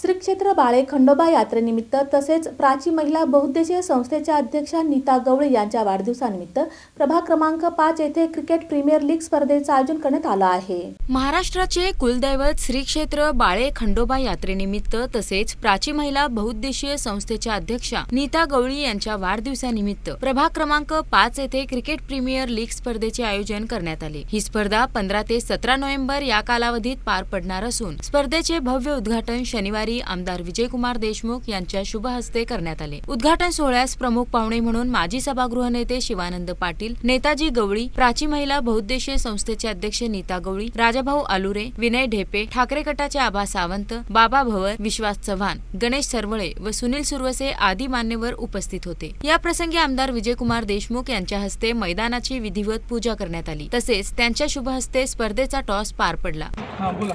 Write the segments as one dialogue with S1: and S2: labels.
S1: श्रीक्षेत्र बाळे खंडोबा यात्रेनिमित्त तसेच प्राची महिला बहुद्देशीय संस्थेच्या अध्यक्षा नीता गवळी यांच्या वाढदिवसानिमित्त प्रभाग क्रमांक पाच येथे क्रिकेट प्रीमियर लीग स्पर्धेचं आयोजन करण्यात आलं आहे.
S2: महाराष्ट्राचे कुलदैवत श्रीक्षेत्र बाळे खंडोबा यात्रेनिमित्त तसेच प्राची महिला बहुद्देशीय संस्थेच्या अध्यक्षा नीता गवळी यांच्या वाढदिवसानिमित्त प्रभाग क्रमांक पाच येथे क्रिकेट प्रीमियर लीग स्पर्धेचे आयोजन करण्यात आले. ही स्पर्धा पंधरा ते सतरा नोव्हेंबर या कालावधीत पार पडणार असून स्पर्धेचे भव्य उद्घाटन शनिवारी आमदार विजयकुमार देशमुख यांच्या शुभ हस्ते करण्यात आले. उद्घाटन सोहळ्यास प्रमुख पाहुणे म्हणून माजी सभागृह नेते शिवानंद पाटील नेताजी गवळी प्राची महिला बहुद्देशीय संस्थेचे अध्यक्ष नीता गवळी राजाभाऊ आलुरे विनय ढेपे ठाकरे गटाचे आभा सावंत बाबा भवर विश्वास चव्हाण गणेश सरवळे व सुनील सुरवसे आदी मान्यवर उपस्थित होते. या प्रसंगी आमदार विजयकुमार देशमुख यांच्या हस्ते मैदानाची विधिवत पूजा करण्यात आली. तसेच त्यांच्या शुभ हस्ते स्पर्धेचा टॉस पार पडला.
S3: हां बोला.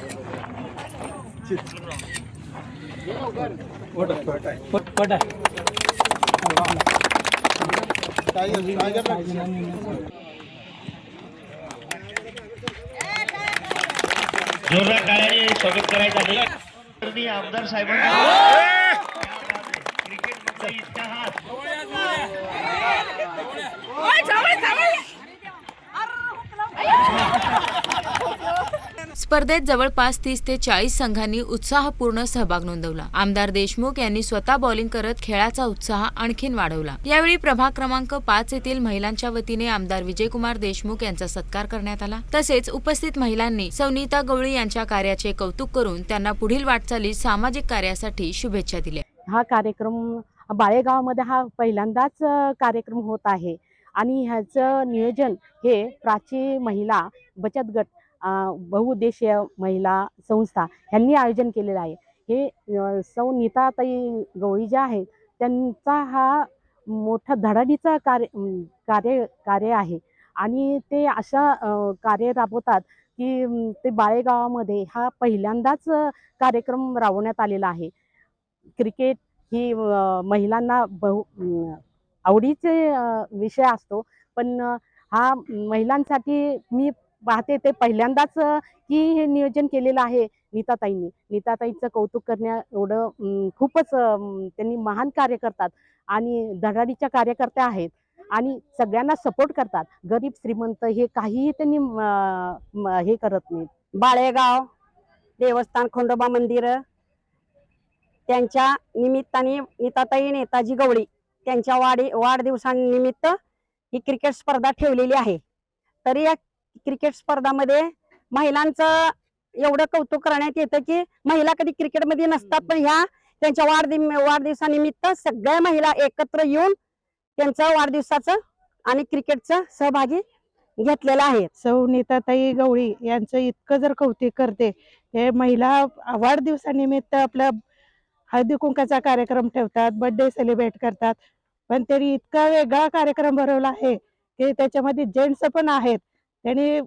S3: पट
S4: जोरदार टाळ्याने स्वागत करायचं आहे आदरणीय आमदार साहेबांना क्रिकेटमधला इतिहास
S2: स्पर्धेत जवळपास तीस ते चाळीस संघांनी उत्साहपूर्ण सहभाग नोंदवला. आमदार देशमुख यांनी स्वतः बॉलिंग करत खेळाचा उत्साह आणखीन वाढवला. यावेळी प्रभाग क्रमांक पाच येथील महिलांच्या वतीने आमदार विजयकुमार देशमुख यांचा सत्कार करण्यात आला. तसेच उपस्थित महिलांनी सवनीता गवळी यांच्या कार्याचे कौतुक करून त्यांना पुढील वाटचालीत सामाजिक कार्यासाठी शुभेच्छा दिल्या.
S5: हा कार्यक्रम बाळेगावमध्ये हा पहिल्यांदाच कार्यक्रम होत आहे. आणि ह्याचं नियोजन हे प्राची महिला बचत गट बहुउद्देशीय महिला संस्था ह्यांनी आयोजन केलेलं आहे. हे सौ नीताताई गवळी ज्या आहेत त्यांचा हा मोठा धडाडीचा कार्य कार्य कार्य आहे. आणि ते अशा कार्य राबवतात की ते बाळेगावामध्ये हा पहिल्यांदाच कार्यक्रम राबवण्यात आलेला आहे. क्रिकेट ही महिलांना बहु आवडीचे विषय असतो. पण हा महिलांसाठी मी पाहते ते पहिल्यांदाच की हे नियोजन केलेलं आहे नीताताईंनी. नीताताईंचं कौतुक करण्या एवढं खूपच त्यांनी महान कार्य करतात आणि धडाडीच्या कार्यकर्त्या आहेत आणि सगळ्यांना सपोर्ट करतात. गरीब श्रीमंत हे काहीही त्यांनी हे करत नाहीत.
S6: बाळेगाव देवस्थान खंडोबा मंदिर त्यांच्या निमित्ताने नीताताई नेताजी गवळी त्यांच्या वाढी वाढदिवसानिमित्त ही क्रिकेट स्पर्धा ठेवलेली आहे. तरी या क्रिकेट स्पर्धामध्ये महिलांचं एवढं कौतुक करण्यात येतं की महिला कधी क्रिकेटमध्ये नसतात पण ह्या त्यांच्या वाढदि वाढदिवसानिमित्त सगळ्या महिला एकत्र येऊन त्यांचं वाढदिवसाचं आणि क्रिकेटचं सहभागी घेतलेलं आहे.
S7: सौ नीताताई गवळी यांचं इतकं जर कौतुक करते हे महिला वाढदिवसानिमित्त आपला हळदी कुंकाचा कार्यक्रम ठेवतात बर्थडे सेलिब्रेट करतात पण त्यांनी इतका वेगळा कार्यक्रम भरवला आहे की त्याच्यामध्ये जेंट्स पण आहेत. त्यांनी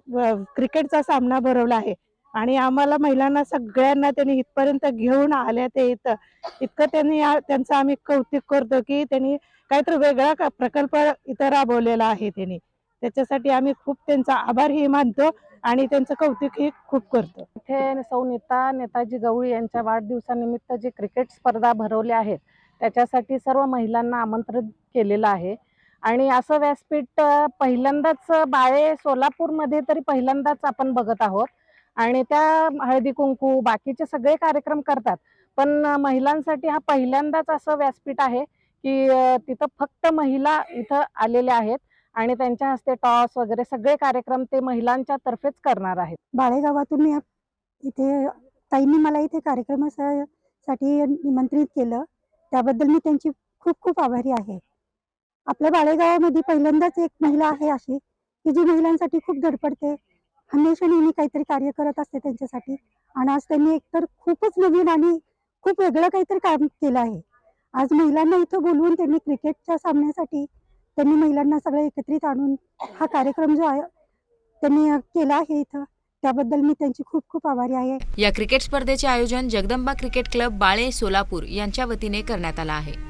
S7: क्रिकेटचा सामना भरवला आहे. आणि आम्हाला महिलांना सगळ्यांना त्यांनी इथपर्यंत घेऊन आल्या ते इथं. इतकं त्यांनी त्यांचं आम्ही कौतुक करतो की त्यांनी काहीतरी वेगळा का- प्रकल्प इथं राबवलेला आहे त्यांनी. त्याच्यासाठी आम्ही खूप त्यांचा आभारही मानतो आणि त्यांचं कौतुकही खूप करतो.
S5: इथे सौ नेता नेताजी गवळी यांच्या वाढदिवसानिमित्त जे क्रिकेट स्पर्धा भरवल्या आहेत त्याच्यासाठी सर्व महिलांना आमंत्रित केलेलं आहे. आणि असं व्यासपीठ पहिल्यांदाच बाळे सोलापूरमध्ये तरी पहिल्यांदाच आपण बघत आहोत. आणि त्या हळदी कुंकू बाकीचे सगळे कार्यक्रम करतात. पण महिलांसाठी हा पहिल्यांदाच असं व्यासपीठ आहे की तिथं फक्त महिला इथं आलेल्या आहेत आणि त्यांच्या हस्ते टॉस वगैरे सगळे कार्यक्रम ते महिलांच्या तर्फेच करणार आहेत.
S8: बाळेगावातून मी इथे ताईंनी मला इथे कार्यक्रमासाठी निमंत्रित केलं. त्याबद्दल मी त्यांची खूप खूप आभारी आहे. आपल्या बाळेगावामध्ये पहिल्यांदाच एक महिला आहे अशी की जी महिलांसाठी खूप धडपडते. हमेशा नेहमी काहीतरी कार्य करत असते त्यांच्यासाठी. आणि आज त्यांनी एकतर खूपच नवीन आणि खूप वेगळं काहीतरी काम केलं आहे. आज महिलांना इथं बोलवून त्यांनी क्रिकेटच्या सामन्यासाठी त्यांनी महिलांना सगळं एकत्रित आणून हा कार्यक्रम जो आहे त्यांनी केला आहे इथं. त्याबद्दल मी त्यांची खूप खूप आभारी आहे.
S2: या क्रिकेट स्पर्धेचे आयोजन जगदंबा क्रिकेट क्लब बाळे सोलापूर यांच्या वतीने करण्यात आलं आहे.